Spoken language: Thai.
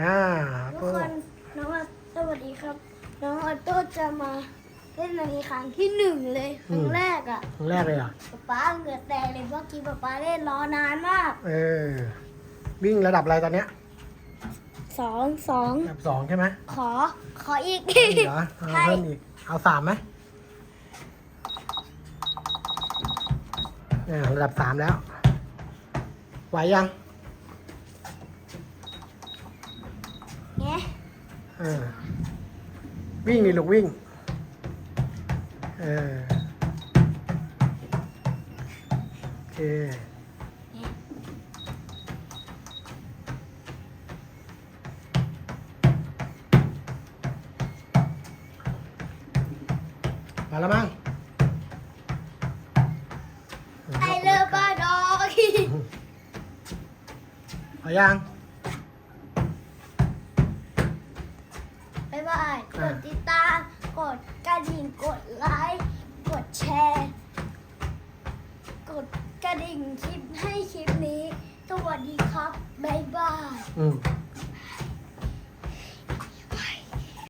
อ่าทุกโต้คนน้องออสวัสดีครับ น้องออโต้จะมาเล่นในครั้งที่หนึ่งเลยครั้งแรกอะครั้งแรกเลยเหรอป๊าป๊าเหงื่อแตกเลยเมื่อกี้ป๊าป๊าเล่นรอนานมากเออ วิ่งระดับอะไรตอนเนี้ยสองสองระดับสองใช่ไหมขอขออีกอีกเหรอเอาใช่เพิ่มอีกเอาสามไหมอ่าระดับสามแล้วไหวยัง วิ่งนี่ลูกวิ่ง เออ โอเค มาแล้วมั้ง ไอเลิฟบาดอก เอายัง ายบาย กดติดตาม กดกระดิ่ง กดไลค์ กดแชร์ กดกระดิ่งคลิปให้คลิปนี้ สวัสดีครับ บ๊ายบาย อืม